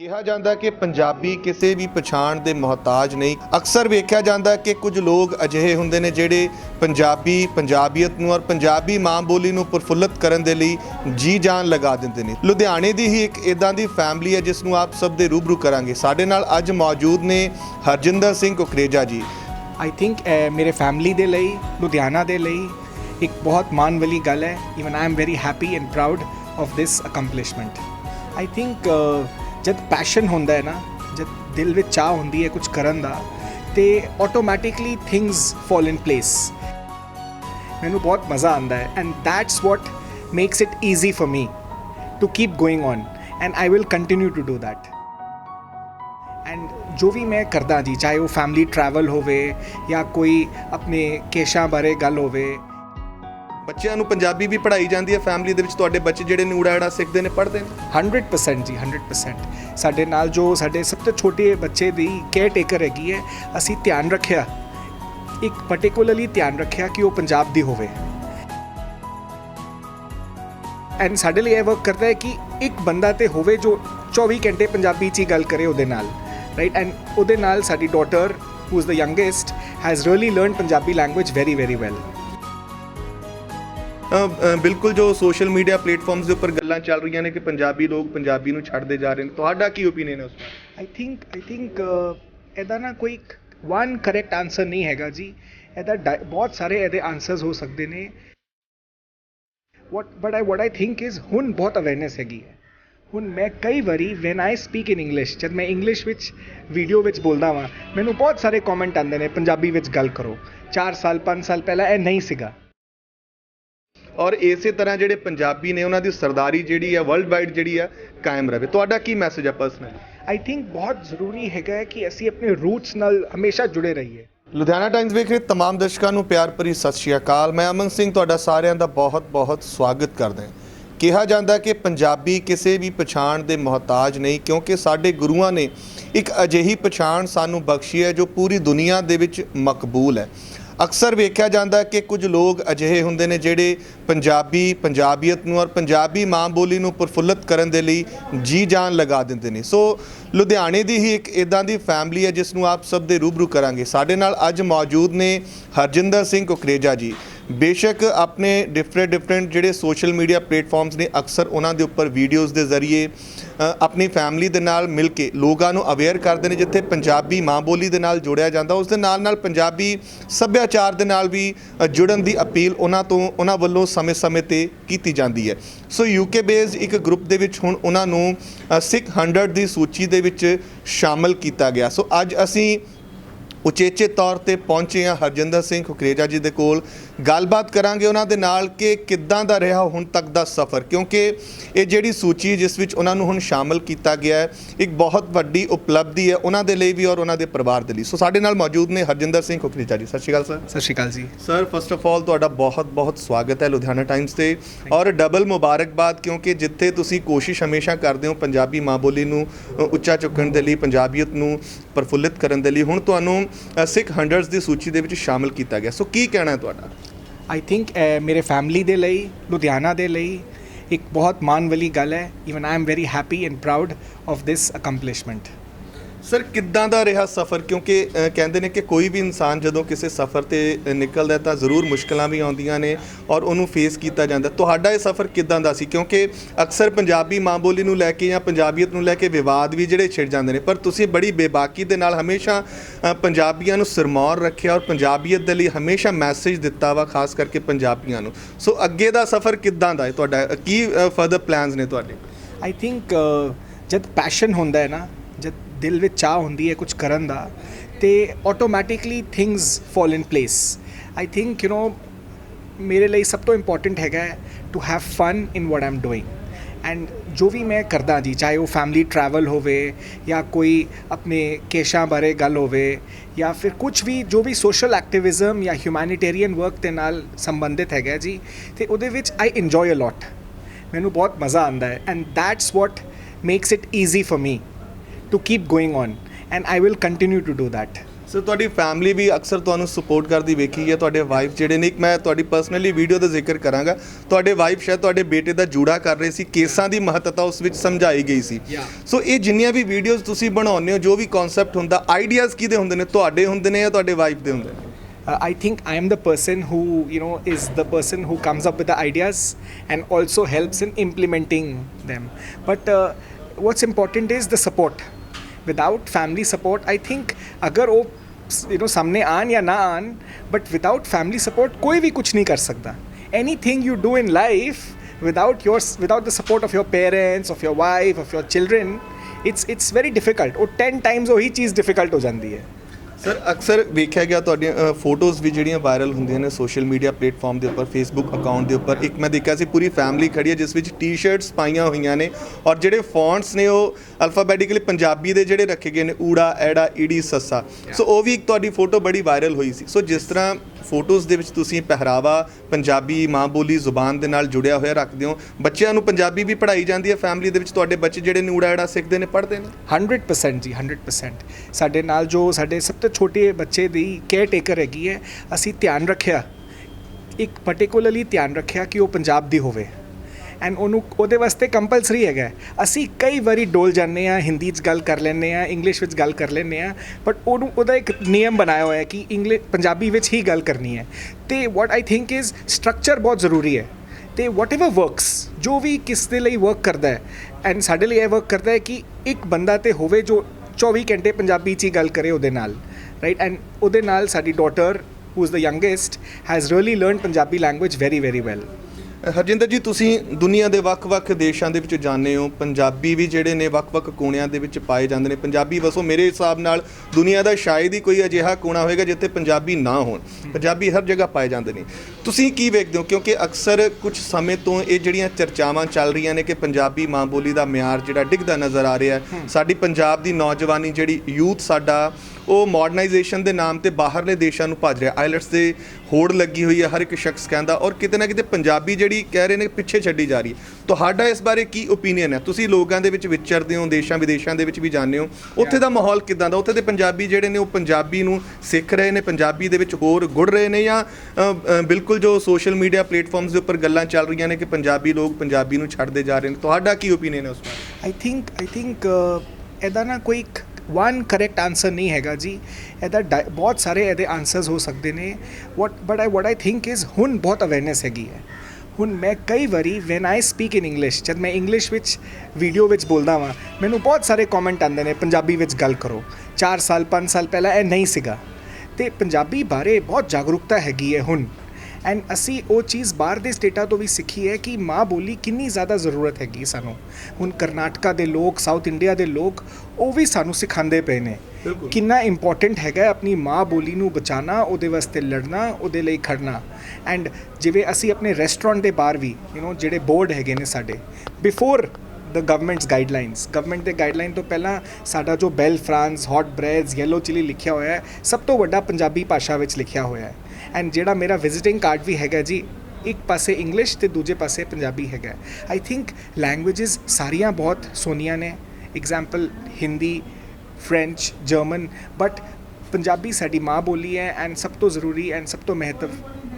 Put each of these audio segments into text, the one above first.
ਕਿਹਾ ਜਾਂਦਾ ਕਿ ਪੰਜਾਬੀ ਕਿਸੇ ਵੀ ਪਛਾਣ ਦੇ ਮੁਹਤਾਜ ਨਹੀਂ। ਅਕਸਰ ਵੇਖਿਆ ਜਾਂਦਾ ਕਿ ਕੁਝ ਲੋਕ ਅਜਿਹੇ ਹੁੰਦੇ ਨੇ ਜਿਹੜੇ ਪੰਜਾਬੀ, ਪੰਜਾਬੀਅਤ ਨੂੰ ਔਰ ਪੰਜਾਬੀ ਮਾਂ ਬੋਲੀ ਨੂੰ ਪ੍ਰਫੁੱਲਤ ਕਰਨ ਦੇ ਲਈ ਜੀ ਜਾਨ ਲਗਾ ਦਿੰਦੇ ਨੇ। ਲੁਧਿਆਣੇ ਦੀ ਹੀ ਇੱਕ ਇਦਾਂ ਦੀ ਫੈਮਿਲੀ ਹੈ ਜਿਸ ਨੂੰ ਆਪ ਸਭ ਦੇ ਰੂਬਰੂ ਕਰਾਂਗੇ। ਸਾਡੇ ਨਾਲ ਅੱਜ ਮੌਜੂਦ ਨੇ ਹਰਜਿੰਦਰ ਸਿੰਘ ਕੁਕਰੇਜਾ ਜੀ। ਆਈ ਥਿੰਕ ਮੇਰੇ ਫੈਮਿਲੀ ਦੇ ਲਈ, ਲੁਧਿਆਣਾ ਦੇ ਲਈ ਇੱਕ ਬਹੁਤ ਮਾਣ ਵਾਲੀ ਗੱਲ ਹੈ। Even I am very happy and proud of this accomplishment I think ਜਦ ਪੈਸ਼ਨ ਹੁੰਦਾ ਹੈ ਨਾ, ਜਦ ਦਿਲ ਵਿੱਚ ਚਾਹ ਹੁੰਦੀ ਹੈ ਕੁਝ ਕਰਨ ਦਾ, ਤੇ automatically things fall in place ਮੈਨੂੰ ਬਹੁਤ ਮਜ਼ਾ ਆਉਂਦਾ ਹੈ and that's what makes it easy for me to keep going on and I will continue to do that and ਜੋ ਵੀ ਮੈਂ ਕਰਦਾ ਜੀ, ਚਾਹੇ ਉਹ ਫੈਮਿਲੀ ਟਰੈਵਲ ਹੋਵੇ ਜਾਂ ਕੋਈ ਆਪਣੇ ਕੇਸ਼ਾਂ ਬਾਰੇ ਗੱਲ ਹੋਵੇ ਬੱਚਿਆਂ ਨੂੰ ਪੰਜਾਬੀ ਵੀ ਪੜ੍ਹਾਈ ਜਾਂਦੀ ਹੈ ਫੈਮਿਲੀ ਦੇ ਵਿੱਚ ਤੁਹਾਡੇ ਬੱਚੇ ਜਿਹੜੇ ਨੇ ਊੜਾ ਐੜਾ ਸਿੱਖਦੇ ਨੇ, ਪੜ੍ਹਦੇ ਨੇ? 100% ਜੀ 100% ਸਾਡੇ ਨਾਲ ਜੋ ਸਾਡੇ ਸਭ ਤੋਂ ਛੋਟੇ ਬੱਚੇ ਦੀ ਕੇਅਰ ਟੇਕਰ ਹੈਗੀ ਹੈ, ਅਸੀਂ ਧਿਆਨ ਰੱਖਿਆ। ਇੱਕ ਪਾਰਟਿਕੂਲਰਲੀ ਧਿਆਨ ਰੱਖਿਆ ਕਿ ਉਹ ਪੰਜਾਬ ਦੀ ਹੋਵੇ। ਐਂਡ ਸਾਡੇ ਲਈ ਇਹ ਵਰਕ ਕਰਦਾ ਹੈ ਕਿ ਇੱਕ ਬੰਦਾ ਤੇ ਹੋਵੇ ਜੋ 24 ਘੰਟੇ ਪੰਜਾਬੀ 'ਚ ਹੀ ਗੱਲ ਕਰੇ ਉਹਦੇ ਨਾਲ ਰਾਈਟ ਐਂਡ ਉਹਦੇ ਨਾਲ ਸਾਡੀ daughter who is the youngest has really learned Punjabi language very very well ਬਿਲਕੁਲ ਜੋ ਸੋਸ਼ਲ ਮੀਡੀਆ ਪਲੇਟਫਾਰਮਸ ਦੇ ਉੱਪਰ ਗੱਲਾਂ ਚੱਲ ਰਹੀਆਂ ਨੇ ਕਿ ਪੰਜਾਬੀ ਲੋਕ ਪੰਜਾਬੀ ਨੂੰ ਛੱਡਦੇ ਜਾ ਰਹੇ ਨੇ। ਤੁਹਾਡਾ ਕੀ ਓਪੀਨੀਅਨ ਹੈ ਉਸ ਬਾਰੇ? ਆਈ ਥਿੰਕ ਆਈ ਥਿੰਕ ਇਹਦਾ ਨਾ ਕੋਈ ਵਨ ਕਰੈਕਟ ਆਨਸਰ ਨਹੀਂ ਹੈਗਾ ਜੀ। ਇਹਦਾ ਡਾਇ- ਬਹੁਤ ਸਾਰੇ ਇਹਦੇ ਆਨਸਰਸ ਹੋ ਸਕਦੇ ਨੇ। What but I what I think is ਹੁਣ ਬਹੁਤ ਅਵੇਅਰਨੈਸ ਹੈਗੀ ਹੈ। ਹੁਣ ਮੈਂ ਕਈ ਵਾਰੀ when I speak in English ਜਦ ਮੈਂ ਇੰਗਲਿਸ਼ ਵਿੱਚ ਵੀਡੀਓ ਵਿੱਚ ਬੋਲਦਾ ਵਾਂ, ਮੈਨੂੰ ਬਹੁਤ ਸਾਰੇ ਕਮੈਂਟ ਆਉਂਦੇ ਨੇ, ਪੰਜਾਬੀ ਵਿੱਚ ਗੱਲ ਕਰੋ। 4 ਸਾਲ 5 ਸਾਲ ਪਹਿਲਾਂ ਇਹ ਨਹੀਂ ਸੀਗਾ। ਔਰ ਇਸੇ ਤਰ੍ਹਾਂ ਜਿਹੜੇ ਪੰਜਾਬੀ ਨੇ ਉਹਨਾਂ ਦੀ ਸਰਦਾਰੀ ਜਿਹੜੀ ਹੈ ਵਰਲਡ ਵਾਈਡ ਜਿਹੜੀ ਹੈ ਕਾਇਮ ਰਵੇ ਤੁਹਾਡਾ ਕੀ ਮੈਸੇਜ ਹੈ ਪਰਸਨਲ ਆਈ ਥਿੰਕ ਬਹੁਤ ਜ਼ਰੂਰੀ ਹੈਗਾ ਕਿ ਅਸੀਂ ਆਪਣੇ ਰੂਟਸ ਨਾਲ ਹਮੇਸ਼ਾ ਜੁੜੇ ਰਹੀਏ। ਲੁਧਿਆਣਾ ਟਾਈਮਜ਼ ਵੇਖ ਰਹੇ ਤਮਾਮ ਦਰਸ਼ਕਾਂ ਨੂੰ ਪਿਆਰ ਭਰੀ ਸਤਿ ਸ਼੍ਰੀ ਅਕਾਲ। ਮੈਂ ਅਮਨ ਸਿੰਘ ਤੁਹਾਡਾ ਸਾਰਿਆਂ ਦਾ ਬਹੁਤ-ਬਹੁਤ ਸਵਾਗਤ ਕਰਦਾ ਹਾਂ। ਕਿਹਾ ਜਾਂਦਾ ਕਿ ਪੰਜਾਬੀ ਕਿਸੇ ਵੀ ਪਛਾਣ ਦੇ ਮੁਹਤਾਜ ਨਹੀਂ ਕਿਉਂਕਿ ਸਾਡੇ ਗੁਰੂਆਂ ਨੇ ਇੱਕ ਅਜਿਹੀ ਪਛਾਣ ਸਾਨੂੰ ਬਖਸ਼ੀ ਹੈ ਜੋ ਪੂਰੀ ਦੁਨੀਆ ਦੇ ਵਿੱਚ ਮਕਬੂਲ ਹੈ। ਅਕਸਰ ਵੇਖਿਆ ਜਾਂਦਾ ਕਿ ਕੁਝ ਲੋਕ ਅਜਿਹੇ ਹੁੰਦੇ ਨੇ ਜਿਹੜੇ ਪੰਜਾਬੀ, ਪੰਜਾਬੀਅਤ ਨੂੰ ਔਰ ਪੰਜਾਬੀ ਮਾਂ ਬੋਲੀ ਨੂੰ ਪ੍ਰਫੁੱਲਤ ਕਰਨ ਦੇ ਲਈ ਜੀ ਜਾਨ ਲਗਾ ਦਿੰਦੇ ਨੇ। ਸੋ ਲੁਧਿਆਣੇ ਦੀ ਹੀ ਇੱਕ ਇਦਾਂ ਦੀ ਫੈਮਿਲੀ ਹੈ ਜਿਸ ਨੂੰ ਆਪ ਸਭ ਦੇ ਰੂਬਰੂ ਕਰਾਂਗੇ। ਸਾਡੇ ਨਾਲ ਅੱਜ ਮੌਜੂਦ ਨੇ ਹਰਜਿੰਦਰ ਸਿੰਘ ਕੁਕਰੇਜਾ ਜੀ। ਬੇਸ਼ੱਕ ਆਪਣੇ ਡਿਫਰੈਂਟ ਡਿਫਰੈਂਟ ਜਿਹੜੇ ਸੋਸ਼ਲ ਮੀਡੀਆ ਪਲੇਟਫਾਰਮਸ ਨੇ ਅਕਸਰ ਉਹਨਾਂ ਦੇ ਉੱਪਰ ਵੀਡੀਓਜ਼ ਦੇ ਜ਼ਰੀਏ ਆਪਣੀ ਫੈਮਿਲੀ ਦੇ ਨਾਲ ਮਿਲ ਕੇ ਲੋਕਾਂ ਨੂੰ ਅਵੇਅਰ ਕਰਦੇ ਨੇ ਜਿੱਥੇ ਪੰਜਾਬੀ ਮਾਂ ਬੋਲੀ ਦੇ ਨਾਲ ਜੋੜਿਆ ਜਾਂਦਾ। ਉਸ ਦੇ ਨਾਲ ਨਾਲ ਪੰਜਾਬੀ ਸੱਭਿਆਚਾਰ ਦੇ ਨਾਲ ਵੀ ਜੁੜਨ ਦੀ ਅਪੀਲ ਉਹਨਾਂ ਤੋਂ ਉਹਨਾਂ ਵੱਲੋਂ ਸਮੇਂ-ਸਮੇਂ ਤੇ ਕੀਤੀ ਜਾਂਦੀ ਹੈ। ਸੋ ਯੂਕੇ ਬੇਸਡ ਇੱਕ ਗਰੁੱਪ ਦੇ ਵਿੱਚ ਹੁਣ ਉਹਨਾਂ ਨੂੰ ਅ, ਸਿੱਖ 100 ਦੀ ਸੂਚੀ ਦੇ ਵਿੱਚ ਸ਼ਾਮਲ ਕੀਤਾ ਗਿਆ। ਸੋ ਅੱਜ ਅਸੀਂ ਉਚੇਚੇ ਤੌਰ ਤੇ ਪਹੁੰਚੇ ਹਾਂ ਹਰਜਿੰਦਰ ਸਿੰਘ ਖੁਕਰੇਜਾ ਜੀ ਦੇ ਕੋਲ। ਗੱਲਬਾਤ ਕਰਾਂਗੇ ਉਹਨਾਂ ਦੇ ਨਾਲ ਕਿ ਕਿੱਦਾਂ ਦਾ ਰਿਹਾ ਹੁਣ ਤੱਕ ਦਾ ਸਫ਼ਰ ਕਿਉਂਕਿ ਇਹ ਜਿਹੜੀ ਸੂਚੀ ਜਿਸ ਵਿੱਚ ਉਹਨਾਂ ਨੂੰ ਹੁਣ ਸ਼ਾਮਲ ਕੀਤਾ ਗਿਆ ਹੈ ਇੱਕ ਬਹੁਤ ਵੱਡੀ ਉਪਲਬਧੀ ਹੈ ਉਹਨਾਂ ਦੇ ਲਈ ਵੀ ਔਰ ਉਹਨਾਂ ਦੇ ਪਰਿਵਾਰ ਦੇ ਲਈ। ਸੋ ਸਾਡੇ ਨਾਲ ਮੌਜੂਦ ਨੇ ਹਰਜਿੰਦਰ ਸਿੰਘ ਖੁਕਰੇਜਾ ਜੀ ਸਤਿ ਸ਼੍ਰੀ ਅਕਾਲ ਸਰ। ਸਤਿ ਸ਼੍ਰੀ ਅਕਾਲ ਜੀ। ਸਰ ਫਸਟ ਆਫ ਆਲ ਤੁਹਾਡਾ ਬਹੁਤ-ਬਹੁਤ ਸਵਾਗਤ ਹੈ ਲੁਧਿਆਣਾ ਟਾਈਮਸ ਤੇ। ਔਰ ਡਬਲ ਮੁਬਾਰਕਬਾਦ ਕਿਉਂਕਿ ਜਿੱਥੇ ਤੁਸੀਂ ਕੋਸ਼ਿਸ਼ ਹਮੇਸ਼ਾ ਕਰਦੇ ਹੋ ਪੰਜਾਬੀ ਮਾਂ ਬੋਲੀ ਨੂੰ ਉੱਚਾ ਚੁੱਕਣ ਦੇ ਲਈ ਪੰਜਾਬੀਅਤ ਨੂੰ ਪ੍ਰਫੁੱਲਿਤ ਕਰਨ ਦੇ ਲਈ ਹੁਣ ਤੁਹਾਨੂੰ ਸਿੱਖ ਹੰਡਰਡਸ ਦੀ ਸੂਚੀ ਦੇ ਵਿੱਚ ਸ਼ਾਮਲ ਕੀਤਾ ਗਿਆ। ਸੋ ਕੀ ਕਹਿਣਾ ਹੈ ਤੁਹਾਡਾ? ਆਈ ਥਿੰਕ eh, ਮੇਰੇ ਫੈਮਿਲੀ ਦੇ ਲਈ, ਲੁਧਿਆਣਾ ਦੇ ਲਈ ਇੱਕ ਬਹੁਤ ਮਾਣ ਵਾਲੀ ਗੱਲ ਹੈ even I am very happy and proud of this accomplishment sir ਕਿੱਦਾਂ ਦਾ ਰਿਹਾ ਸਫ਼ਰ? ਕਿਉਂਕਿ ਅ, ਕਹਿੰਦੇ ਨੇ ਕਿ ਕੋਈ ਵੀ ਇਨਸਾਨ ਜਦੋਂ ਕਿਸੇ ਸਫ਼ਰ ਤੇ ਅ, ਨਿਕਲਦਾ ਹੈ ਤਾਂ ਜ਼ਰੂਰ ਮੁਸ਼ਕਲਾਂ ਵੀ ਆਉਂਦੀਆਂ ਨੇ ਔਰ ਉਹਨੂੰ ਫੇਸ ਕੀਤਾ ਜਾਂਦਾ ਤੁਹਾਡਾ ਇਹ ਸਫ਼ਰ ਕਿੱਦਾਂ ਦਾ ਸੀ? ਕਿਉਂਕਿ ਅਕਸਰ ਪੰਜਾਬੀ ਮਾਂ ਬੋਲੀ ਨੂੰ ਲੈ ਕੇ ਜਾਂ ਪੰਜਾਬੀਅਤ ਨੂੰ ਲੈ ਕੇ ਵਿਵਾਦ ਵੀ ਜਿਹੜੇ ਛਿੜ ਜਾਂਦੇ ਨੇ ਪਰ ਤੁਸੀਂ ਬੜੀ ਬੇਬਾਕੀ ਦੇ ਨਾਲ ਹਮੇਸ਼ਾ ਅ, ਪੰਜਾਬੀਆਂ ਨੂੰ ਸਿਰਮੌਰ ਰੱਖਿਆ ਔਰ ਪੰਜਾਬੀਅਤ ਦੇ ਲਈ ਹਮੇਸ਼ਾ ਮੈਸੇਜ ਦਿੱਤਾ ਵਾ ਖਾਸ ਕਰਕੇ ਪੰਜਾਬੀਆਂ ਨੂੰ। ਸੋ ਅੱਗੇ ਦਾ ਸਫ਼ਰ ਕਿੱਦਾਂ ਦਾ ਹੈ ਤੁਹਾਡਾ? ਕੀ ਫਰਦਰ ਪਲਾਨਸ ਨੇ ਤੁਹਾਡੇ? ਆਈ ਥਿੰਕ ਜਦ ਪੈਸ਼ਨ ਹੁੰਦਾ ਹੈ ਨਾ ਜਦ ਦਿਲ ਵਿੱਚ ਚਾਹ ਹੁੰਦੀ ਹੈ ਕੁਝ ਕਰਨ ਦਾ, ਤੇ automatically things fall in place I think you know ਮੇਰੇ ਲਈ ਸਭ ਤੋਂ ਇੰਪੋਰਟੈਂਟ ਹੈਗਾ to have fun in what I'm doing and ਜੋ ਵੀ ਮੈਂ ਕਰਦਾ ਜੀ, ਚਾਹੇ ਉਹ ਫੈਮਿਲੀ ਟਰੈਵਲ ਹੋਵੇ ਜਾਂ ਕੋਈ ਆਪਣੇ ਕੇਸ਼ਾਂ ਬਾਰੇ ਗੱਲ ਹੋਵੇ ਜਾਂ ਫਿਰ ਕੁਝ ਵੀ, ਜੋ ਵੀ ਸੋਸ਼ਲ ਐਕਟਿਵਿਜ਼ਮ ਜਾਂ ਹਿਊਮੈਨਿਟੇਰੀਅਨ ਵਰਕ ਤੇ ਨਾਲ ਸੰਬੰਧਿਤ ਹੈਗਾ ਜੀ, ਤੇ ਉਹਦੇ ਵਿੱਚ ਆਈ ਇੰਜੋਏ ਅ ਲੋਟ ਮੈਨੂੰ ਬਹੁਤ ਮਜ਼ਾ ਆਉਂਦਾ ਹੈ and that's what makes it easy for me to keep going on and I will continue to do that so ਤੁਹਾਡੀ ਫੈਮਿਲੀ ਵੀ ਅਕਸਰ ਤੁਹਾਨੂੰ ਸਪੋਰਟ ਕਰਦੀ ਵੇਖੀ ਹੈ ਤੁਹਾਡੇ ਵਾਈਫ ਜਿਹੜੇ ਨੇ ਇੱਕ ਮੈਂ ਤੁਹਾਡੀ ਪਰਸਨਲੀ ਵੀਡੀਓ ਦਾ ਜ਼ਿਕਰ ਕਰਾਂਗਾ ਤੁਹਾਡੇ ਵਾਈਫ ਸ਼ਾਇਦ ਤੁਹਾਡੇ ਬੇਟੇ ਦਾ ਜੂੜਾ ਕਰ ਰਹੇ ਸੀ ਕੇਸਾਂ ਦੀ ਮਹੱਤਤਾ ਉਸ ਵਿੱਚ ਸਮਝਾਈ ਗਈ ਸੀ. ਸੋ ਇਹ ਜਿੰਨੀਆਂ ਵੀ ਵੀਡੀਓਜ਼ ਤੁਸੀਂ ਬਣਾਉਂਦੇ ਹੋ ਜੋ ਵੀ ਕਨਸੈਪਟ ਹੁੰਦਾ ਆਈਡੀਆਜ਼ ਕਿਹਦੇ ਹੁੰਦੇ ਨੇ ਤੁਹਾਡੇ ਹੁੰਦੇ ਨੇ ਜਾਂ ਤੁਹਾਡੇ ਵਾਈਫ ਦੇ ਹੁੰਦੇ ਨੇ Uh, I think I am the person who, you know, is the person who comes up with the ideas and also helps in implementing them. But uh, what's important is the support. Without family support, I think अगर वो you know सामने आन या ना आन but without family support कोई भी कुछ नहीं कर सकता anything you do in life without your without the support of your parents of your wife of your children it's it's very difficult ਉਹ 10 times ਉਹੀ ਚੀਜ਼ difficult ਹੋ ਜਾਂਦੀ ਹੈ ਸਰ ਅਕਸਰ ਵੇਖਿਆ ਗਿਆ ਤੁਹਾਡੀਆਂ ਫੋਟੋਜ਼ ਵੀ ਜਿਹੜੀਆਂ ਵਾਇਰਲ ਹੁੰਦੀਆਂ ਨੇ ਸੋਸ਼ਲ ਮੀਡੀਆ ਪਲੇਟਫਾਰਮ ਦੇ ਉੱਪਰ ਫੇਸਬੁੱਕ ਅਕਾਊਂਟ ਦੇ ਉੱਪਰ। ਇੱਕ ਮੈਂ ਦੇਖਿਆ ਸੀ ਪੂਰੀ ਫੈਮਿਲੀ ਖੜੀ ਹੈ ਜਿਸ ਵਿੱਚ ਟੀ-ਸ਼ਰਟਸ ਪਾਈਆਂ ਹੋਈਆਂ ਨੇ ਔਰ ਜਿਹੜੇ ਫੌਂਟਸ ਨੇ ਉਹ ਅਲਫਾਬੈਟਿਕਲੀ ਪੰਜਾਬੀ ਦੇ ਜਿਹੜੇ ਰੱਖੇ ਗਏ ਨੇ ਊੜਾ ਐੜਾ ਈੜੀ ਸੱਸਾ। ਸੋ ਉਹ ਵੀ ਇੱਕ ਤੁਹਾਡੀ ਫੋਟੋ ਬੜੀ ਵਾਇਰਲ ਹੋਈ ਸੀ। ਸੋ ਜਿਸ ਤਰ੍ਹਾਂ ਫੋਟੋਜ਼ ਦੇ ਵਿੱਚ ਤੁਸੀਂ ਪਹਿਰਾਵਾ, ਪੰਜਾਬੀ ਮਾਂ ਬੋਲੀ ਜ਼ੁਬਾਨ ਦੇ ਨਾਲ ਜੁੜਿਆ ਹੋਇਆ ਰੱਖਦੇ ਹੋ। ਬੱਚਿਆਂ ਨੂੰ ਪੰਜਾਬੀ ਵੀ ਪੜ੍ਹਾਈ ਜਾਂਦੀ ਹੈ ਫੈਮਿਲੀ ਦੇ ਵਿੱਚ ਤੁਹਾਡੇ ਬੱਚੇ ਜਿਹੜੇ ਨੇ ਊੜਾ ਐੜਾ ਸਿੱਖਦੇ ਨੇ, ਪੜ੍ਹਦੇ ਨੇ? 100% ਜੀ 100% ਸਾਡੇ ਨਾਲ ਜੋ ਸਾਡੇ ਸਭ ਤੋਂ ਛੋਟੇ ਬੱਚੇ ਦੀ ਕੇਅਰ ਟੇਕਰ ਹੈਗੀ ਹੈ, ਅਸੀਂ ਧਿਆਨ ਰੱਖਿਆ। ਇੱਕ ਪਾਰਟਿਕੂਲਰਲੀ ਧਿਆਨ ਰੱਖਿਆ ਕਿ ਉਹ ਪੰਜਾਬ ਦੀ ਹੋਵੇ। ਐਂਡ ਉਹਨੂੰ, ਉਹਦੇ ਵਾਸਤੇ ਕੰਪਲਸਰੀ ਹੈਗਾ ਅਸੀਂ ਕਈ ਵਾਰੀ ਡੋਲ ਜਾਂਦੇ ਆ ਹਿੰਦੀ 'ਚ ਗੱਲ ਕਰ ਲੈਂਦੇ ਆ ਇੰਗਲਿਸ਼ ਵਿੱਚ ਗੱਲ ਕਰ ਲੈਂਦੇ ਆ ਬਟ ਉਹਨੂੰ, ਉਹਦਾ ਇੱਕ ਨਿਯਮ ਬਣਾਇਆ ਹੋਇਆ ਹੈ ਕਿ ਇੰਗਲਿਸ਼ ਪੰਜਾਬੀ ਵਿੱਚ ਹੀ ਗੱਲ ਕਰਨੀ ਹੈ। ਤੇ what I think is structure ਬਹੁਤ ਜ਼ਰੂਰੀ ਹੈ। ਤੇ ਵਟਐਵਰ ਵਰਕਸ ਜੋ ਵੀ ਕਿਸ ਦੇ ਲਈ ਵਰਕ ਕਰਦਾ ਹੈ ਐਂਡ ਸਾਡੇ ਲਈ ਇਹ ਵਰਕ ਕਰਦਾ ਹੈ ਕਿ ਇੱਕ ਬੰਦਾ ਤੇ ਹੋਵੇ ਜੋ 24 ਘੰਟੇ ਪੰਜਾਬੀ 'ਚ ਹੀ ਗੱਲ ਕਰੇ ਉਹਦੇ ਨਾਲ ਰਾਈਟ ਐਂਡ ਉਹਦੇ ਨਾਲ ਸਾਡੀ daughter who is the youngest has really learned Punjabi language very very well Harjinder ji, ਤੁਸੀਂ ਦੁਨੀਆ ਦੇ ਵੱਖ-ਵੱਖ ਦੇਸ਼ਾਂ ਦੇ ਵਿੱਚ ਜਾਂਦੇ ਹੋ। ਪੰਜਾਬੀ ਵੀ ਜਿਹੜੇ ਨੇ ਵੱਖ-ਵੱਖ ਕੋਣਿਆਂ ਦੇ ਵਿੱਚ ਪਾਏ ਜਾਂਦੇ ਨੇ। ਪੰਜਾਬੀ ਵਸੋਂ, ਮੇਰੇ ਹਿਸਾਬ ਨਾਲ ਦੁਨੀਆ ਦਾ ਸ਼ਾਇਦ ਹੀ ਕੋਈ ਅਜਿਹਾ ਕੋਣਾ ਹੋਵੇਗਾ ਜਿੱਥੇ ਪੰਜਾਬੀ ਨਾ ਹੋਣ। ਪੰਜਾਬੀ ਹਰ ਜਗ੍ਹਾ ਪਾਏ ਜਾਂਦੇ ਨੇ। ਤੁਸੀਂ ਕੀ ਵੇਖਦੇ ਹੋ? ਕਿਉਂਕਿ ਅਕਸਰ ਕੁਝ ਸਮੇਂ ਤੋਂ ਇਹ ਜਿਹੜੀਆਂ ਚਰਚਾਵਾਂ ਚੱਲ ਰਹੀਆਂ ਨੇ ਕਿ ਪੰਜਾਬੀ ਮਾਂ ਬੋਲੀ ਦਾ ਮਿਆਰ ਜਿਹੜਾ ਡਿੱਗਦਾ ਨਜ਼ਰ ਆ ਰਿਹਾ ਸਾਡੀ ਪੰਜਾਬ ਦੀ ਨੌਜਵਾਨੀ ਜਿਹੜੀ ਯੂਥ ਸਾਡਾ, ਉਹ ਮਾਡਰਨਾਈਜੇਸ਼ਨ ਦੇ ਨਾਮ ਤੇ ਬਾਹਰਲੇ ਦੇਸ਼ਾਂ ਨੂੰ ਭੱਜ ਰਿਹਾ। ਆਈਲੈਟਸ ਦੇ ਹੋੜ ਲੱਗੀ ਹੋਈ ਹੈ ਹਰ ਇੱਕ ਸ਼ਖਸ ਕਹਿੰਦਾ ਔਰ ਕਿਤੇ ਨਾ ਕਿਤੇ ਪੰਜਾਬੀ ਜਿਹੜੀ ਕਹਿ ਰਹੇ ਨੇ ਪਿੱਛੇ ਛੱਡੀ ਜਾ ਰਹੀ ਹੈ। ਤੁਹਾਡਾ ਇਸ ਬਾਰੇ ਕੀ ਓਪੀਨੀਅਨ ਹੈ? ਤੁਸੀਂ ਲੋਕਾਂ ਦੇ ਵਿੱਚ ਵਿਚਰਦੇ ਹੋ, ਦੇਸ਼ਾਂ ਵਿਦੇਸ਼ਾਂ ਦੇ ਵਿੱਚ ਵੀ ਜਾਂਦੇ ਹੋ। ਉੱਥੇ ਦਾ ਮਾਹੌਲ ਕਿਦਾਂ ਦਾ? ਉੱਥੇ ਦੇ ਪੰਜਾਬੀ ਜਿਹੜੇ ਨੇ ਉਹ ਪੰਜਾਬੀ ਨੂੰ ਸਿੱਖ ਰਹੇ ਨੇ, ਪੰਜਾਬੀ ਦੇ ਵਿੱਚ ਹੋਰ ਗੁੜ ਰਹੇ ਨੇ ਜਾਂ ਬਿਲਕੁਲ ਜੋ ਸੋਸ਼ਲ ਮੀਡੀਆ ਪਲੇਟਫਾਰਮਸ ਦੇ ਉੱਪਰ ਗੱਲਾਂ ਚੱਲ ਰਹੀਆਂ ਨੇ ਕਿ ਪੰਜਾਬੀ ਲੋਕ ਪੰਜਾਬੀ ਨੂੰ ਛੱਡਦੇ ਜਾ ਰਹੇ ਨੇ। ਤੁਹਾਡਾ ਕੀ ਓਪੀਨੀਅਨ ਹੈ ਉਸ ਬਾਰੇ? ਆਈ ਥਿੰਕ ਆਈ ਥਿੰਕ ਇਹਦਾ ਨਾ ਕੋਈ ਵਨ ਕਰੈਕਟ ਆਨਸਰ ਨਹੀਂ ਹੈਗਾ ਜੀ ਇਹਦਾ ਡਾਇ- ਬਹੁਤ ਸਾਰੇ ਇਹਦੇ ਆਨਸਰਸ ਹੋ ਸਕਦੇ ਨੇ what but I what I think is ਹੁਣ ਬਹੁਤ ਅਵੇਅਰਨੈਸ ਹੈਗੀ ਹੈ ਹੁਣ ਮੈਂ ਕਈ ਵਾਰੀ when I speak in English ਜਦ ਮੈਂ ਇੰਗਲਿਸ਼ ਵਿੱਚ ਵੀਡੀਓ ਵਿੱਚ ਬੋਲਦਾ ਵਾਂ ਮੈਨੂੰ ਬਹੁਤ ਸਾਰੇ ਕਮੈਂਟ ਆਉਂਦੇ ਨੇ ਪੰਜਾਬੀ ਵਿੱਚ ਗੱਲ ਕਰੋ 4 ਸਾਲ 5 ਸਾਲ ਪਹਿਲਾਂ ਇਹ ਨਹੀਂ ਸੀਗਾ ਤੇ ਪੰਜਾਬੀ ਬਾਰੇ ਬਹੁਤ ਜਾਗਰੂਕਤਾ ਹੈਗੀ ਹੈ ਹੁਣ ਐਂਡ ਅਸੀਂ ਉਹ ਚੀਜ਼ ਬਾਹਰ ਦੇ ਸਟੇਟਾਂ ਤੋਂ ਵੀ ਸਿੱਖੀ ਹੈ ਕਿ ਮਾਂ ਬੋਲੀ ਕਿੰਨੀ ਜ਼ਿਆਦਾ ਜ਼ਰੂਰਤ ਹੈਗੀ ਸਾਨੂੰ। ਹੁਣ ਕਰਨਾਟਕਾ ਦੇ ਲੋਕ ਸਾਊਥ ਇੰਡੀਆ ਦੇ ਲੋਕ ਉਹ ਵੀ ਸਾਨੂੰ ਸਿਖਾਉਂਦੇ ਪਏ ਨੇ। ਕਿੰਨਾ ਇੰਪੋਰਟੈਂਟ ਹੈਗਾ ਆਪਣੀ ਮਾਂ ਬੋਲੀ ਨੂੰ ਬਚਾਉਣਾ ਉਹਦੇ ਵਾਸਤੇ ਲੜਨਾ ਉਹਦੇ ਲਈ ਖੜਨਾ। ਐਂਡ ਜਿਵੇਂ ਅਸੀਂ ਆਪਣੇ ਰੈਸਟੋਰੈਂਟ ਦੇ ਬਾਹਰ ਵੀ ਯੂ نو ਜਿਹੜੇ ਬੋਰਡ ਹੈਗੇ ਨੇ ਸਾਡੇ before the governments guidelines government ਦੇ ਗਾਈਡਲਾਈਨ ਤੋਂ ਪਹਿਲਾਂ ਸਾਡਾ ਜੋ bell France hot breads yellow chilli ਲਿਖਿਆ ਹੋਇਆ ਹੈ ਸਭ ਤੋਂ ਵੱਡਾ ਪੰਜਾਬੀ ਭਾਸ਼ਾ ਵਿੱਚ ਲਿਖਿਆ ਹੋਇਆ ਹੈ। ਐਂਡ ਜਿਹੜਾ ਮੇਰਾ ਵਿਜ਼ਿਟਿੰਗ ਕਾਰਡ ਵੀ ਹੈਗਾ ਜੀ ਇੱਕ ਪਾਸੇ ਇੰਗਲਿਸ਼ ਤੇ ਦੂਜੇ ਪਾਸੇ ਪੰਜਾਬੀ ਹੈਗਾ। ਆਈ ਥਿੰਕ ਲੈਂਗੁਏਜਸ ਸਾਰੀਆਂ ਬਹੁਤ ਸੋਹਣੀਆਂ ਨੇ। Example Hindi French German but Punjabi ਸਾਡੀ ਮਾਂ ਬੋਲੀ ਹੈ ਐਂਡ ਸਭ ਤੋਂ ਜ਼ਰੂਰੀ ਐਂਡ ਸਭ ਤੋਂ ਮਹੱਤਵ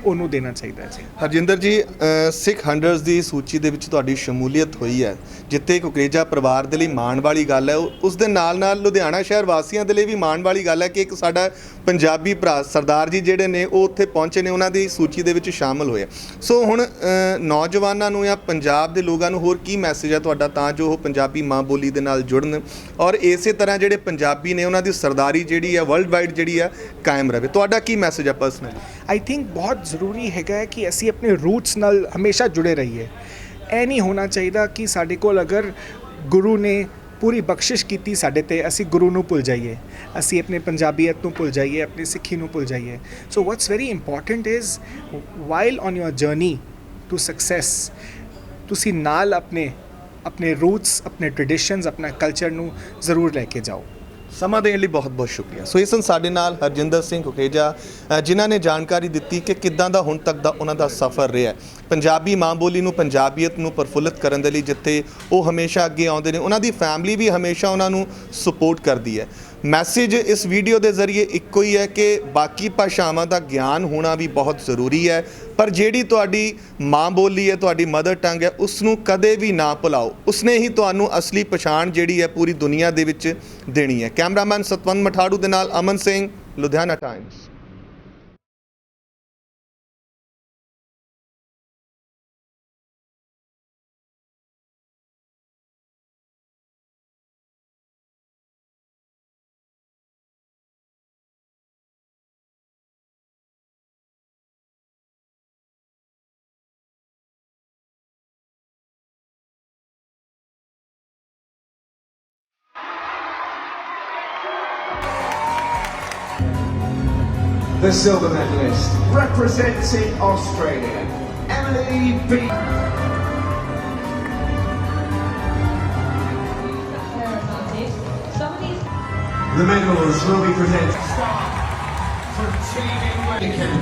ਉਹਨੂੰ ਦੇਣਾ ਚਾਹੀਦਾ ਜੀ। ਹਰਜਿੰਦਰ ਜੀ ਅ, ਸਿੱਖ ਹੰਡਰਡਸ ਦੀ ਸੂਚੀ ਦੇ ਵਿੱਚ ਤੁਹਾਡੀ ਸ਼ਮੂਲੀਅਤ ਹੋਈ ਹੈ ਜਿੱਥੇ ਕੁਕਰੇਜਾ ਪਰਿਵਾਰ ਦੇ ਲਈ ਮਾਣ ਵਾਲੀ ਗੱਲ ਹੈ। ਉਹ- ਉਸ ਦੇ ਨਾਲ ਨਾਲ ਲੁਧਿਆਣਾ ਸ਼ਹਿਰ ਵਾਸੀਆਂ ਦੇ ਲਈ ਵੀ ਮਾਣ ਵਾਲੀ ਗੱਲ ਹੈ ਕਿ ਇੱਕ ਸਾਡਾ ਪੰਜਾਬੀ ਭਰਾ ਸਰਦਾਰ ਜੀ ਜਿਹੜੇ ਨੇ, ਉਹ ਉੱਥੇ ਪਹੁੰਚੇ ਨੇ, ਉਹਨਾਂ ਦੀ ਸੂਚੀ ਦੇ ਵਿੱਚ ਸ਼ਾਮਲ ਹੋਏ ਸੋ ਹੁਣ ਨੌਜਵਾਨਾਂ ਨੂੰ ਜਾਂ ਪੰਜਾਬ ਦੇ ਲੋਕਾਂ ਨੂੰ ਹੋਰ ਕੀ ਮੈਸੇਜ ਹੈ ਤੁਹਾਡਾ, ਤਾਂ ਜੋ ਉਹ ਪੰਜਾਬੀ ਮਾਂ ਬੋਲੀ ਦੇ ਨਾਲ ਜੁੜਨ ਔਰ ਇਸੇ ਤਰ੍ਹਾਂ ਜਿਹੜੇ ਪੰਜਾਬੀ ਨੇ, ਉਹਨਾਂ ਦੀ ਸਰਦਾਰੀ ਜਿਹੜੀ ਹੈ ਵਰਲਡ ਵਾਈਡ ਜਿਹੜੀ ਹੈ ਕਾਇਮ ਰਹੇ। ਤੁਹਾਡਾ ਕੀ ਮੈਸੇਜ ਹੈ ਪਰਸਨਲੀ ਆਈ ਥਿੰਕ ਬਹੁਤ ਜ਼ਰੂਰੀ ਹੈਗਾ ਕਿ ਅਸੀਂ ਆਪਣੇ ਰੂਟਸ ਨਾਲ ਹਮੇਸ਼ਾ ਜੁੜੇ ਰਹੀਏ। ਇਹ ਨਹੀਂ ਹੋਣਾ ਚਾਹੀਦਾ ਕਿ ਸਾਡੇ ਕੋਲ ਅਗਰ ਗੁਰੂ ਨੇ ਪੂਰੀ ਬਖਸ਼ਿਸ਼ ਕੀਤੀ ਸਾਡੇ ਤੇ, ਅਸੀਂ ਗੁਰੂ ਨੂੰ ਭੁੱਲ ਜਾਈਏ। ਅਸੀਂ ਆਪਣੇ ਪੰਜਾਬੀਅਤ ਨੂੰ ਭੁੱਲ ਜਾਈਏ, ਆਪਣੀ ਸਿੱਖੀ ਨੂੰ ਭੁੱਲ ਜਾਈਏ। So what's very important is while on your journey to success ਤੁਸੀਂ ਨਾਲ ਆਪਣੇ ਆਪਣੇ ਰੂਟਸ ਆਪਣੇ ਟ੍ਰੈਡੀਸ਼ਨਸ ਆਪਣਾ ਕਲਚਰ ਨੂੰ ਜ਼ਰੂਰ ਲੈ ਕੇ ਜਾਓ। ਸਮਾਂ ਦੇਣ ਲਈ ਬਹੁਤ-ਬਹੁਤ ਸ਼ੁਕਰੀਆ। ਸੋ ਇਸ ਸਨ ਸਾਡੇ ਨਾਲ ਹਰਜਿੰਦਰ ਸਿੰਘ ਕੁਕੇਜਾ ਜਿਨ੍ਹਾਂ ਨੇ ਜਾਣਕਾਰੀ ਦਿੱਤੀ ਕਿ ਕਿੱਦਾਂ ਦਾ ਹੁਣ ਤੱਕ ਦਾ ਉਹਨਾਂ ਦਾ ਸਫ਼ਰ ਰਿਹਾ ਪੰਜਾਬੀ ਮਾਂ ਬੋਲੀ ਨੂੰ, ਪੰਜਾਬੀਅਤ ਨੂੰ ਪਰਫੁੱਲਤ ਕਰਨ ਦੇ ਲਈ ਜਿੱਥੇ ਉਹ ਹਮੇਸ਼ਾ ਅੱਗੇ ਆਉਂਦੇ ਨੇ, ਉਹਨਾਂ ਦੀ ਫੈਮਿਲੀ ਵੀ ਹਮੇਸ਼ਾ ਉਹਨਾਂ ਨੂੰ ਸਪੋਰਟ ਕਰਦੀ ਹੈ। ਮੈਸੇਜ ਇਸ ਵੀਡੀਓ ਦੇ ਜ਼ਰੀਏ ਇੱਕੋ ਹੀ ਹੈ ਕਿ ਬਾਕੀ ਭਾਸ਼ਾਵਾਂ ਦਾ ਗਿਆਨ ਹੋਣਾ ਵੀ ਬਹੁਤ ਜ਼ਰੂਰੀ ਹੈ, ਪਰ ਜਿਹੜੀ ਤੁਹਾਡੀ ਮਾਂ ਬੋਲੀ ਹੈ, ਤੁਹਾਡੀ ਮਦਰ ਟੰਗ ਹੈ ਉਸ ਨੂੰ ਕਦੇ ਵੀ ਨਾ ਭੁਲਾਓ। ਉਸਨੇ ਹੀ ਤੁਹਾਨੂੰ ਅਸਲੀ ਪਛਾਣ ਜਿਹੜੀ ਹੈ ਪੂਰੀ ਦੁਨੀਆ ਦੇ ਵਿੱਚ ਦੇਣੀ ਹੈ। ਕੈਮਰਾਮੈਨ ਸਤਵੰਤ ਮਠਾੜੂ ਦੇ ਨਾਲ Aman Singh, Ludhiana times the silver medalist. Representing Australia, Emily B. The medals will be presented. Start for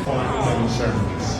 Final medal ceremonies.